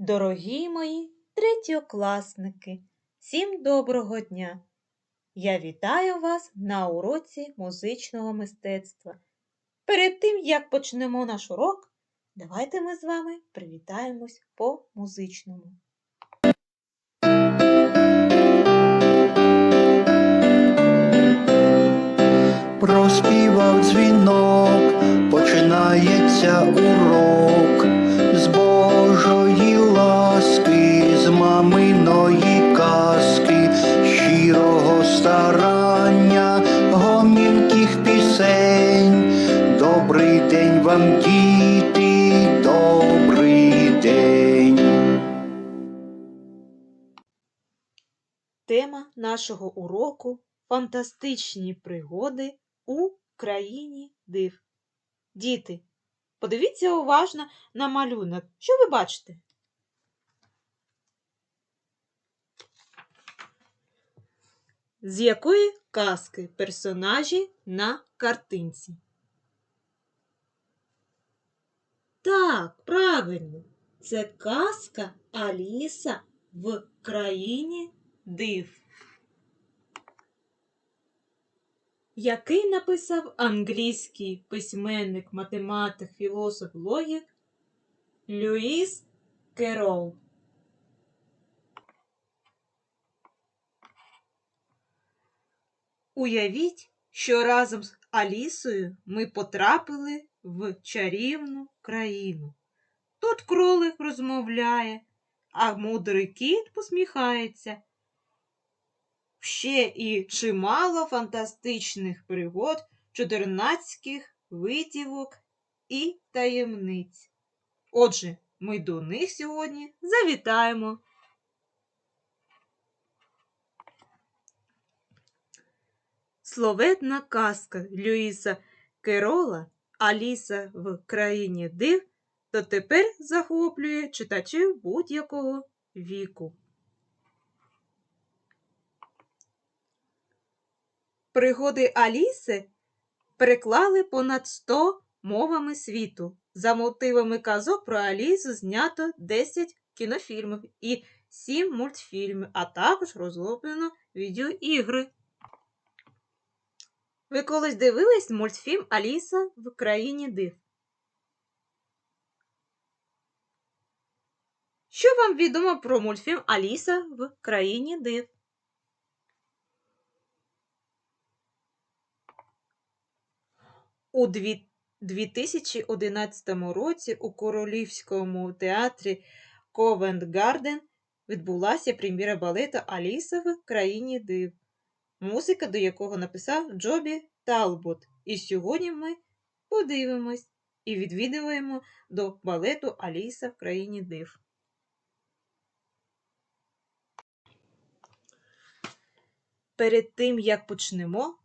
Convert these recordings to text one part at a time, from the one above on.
Дорогі мої третьокласники, всім доброго дня! Я вітаю вас на уроці музичного мистецтва. Перед тим, як почнемо наш урок, давайте ми з вами привітаємось по музичному. Проспівав дзвінок, починається урок старання, гомінких пісень. Добрий день вам, діти, добрий день. Тема нашого уроку фантастичні пригоди у країні див. Діти, подивіться уважно на малюнок. Що ви бачите? З якої казки персонажі на картинці? Так, правильно. Це казка Аліса в країні див. Який написав англійський письменник, математик, філософ, логік Льюіс Керол. Уявіть, що разом з Алісою ми потрапили в чарівну країну. Тут кролик розмовляє, а мудрий кіт посміхається. Ще і чимало фантастичних пригод, чотирнацьких витівок і таємниць. Отже, ми до них сьогодні завітаємо. Словетна казка Люїса Керола Аліса в країні див дотепер захоплює читачів будь-якого віку. Пригоди Аліси переклали понад 100 мовами світу. За мотивами казок про Алісу знято 10 кінофільмів і 7 мультфільмів, а також розроблено відеоігри. Ви колись дивились мультфільм Аліса в країні див? Що вам відомо про мультфільм Аліса в країні див? У дві- 2011 році у Королівському театрі Ковент Гарден відбулася прем'єра балета Аліса в країні див, музика до якого написав Джобі Талбот. І сьогодні ми подивимось і відвідуємо до балету Аліса в країні див. Перед тим, як почнемо,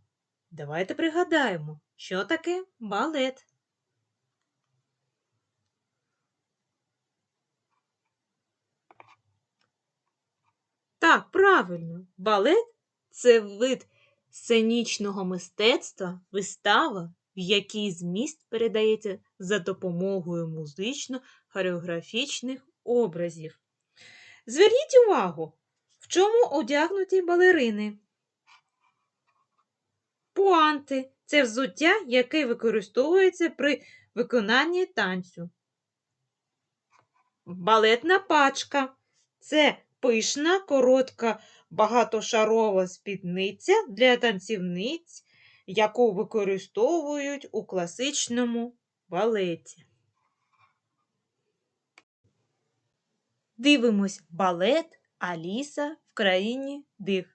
давайте пригадаємо, що таке балет. Так, правильно, балет це вид сценічного мистецтва, вистава, в якій зміст передається за допомогою музично-хореографічних образів. Зверніть увагу, в чому одягнуті балерини. Пуанти це взуття, яке використовується при виконанні танцю. Балетна пачка це пишна, коротка, багатошарова спідниця для танцівниць, яку використовують у класичному балеті. Дивимось балет Аліса в країні див.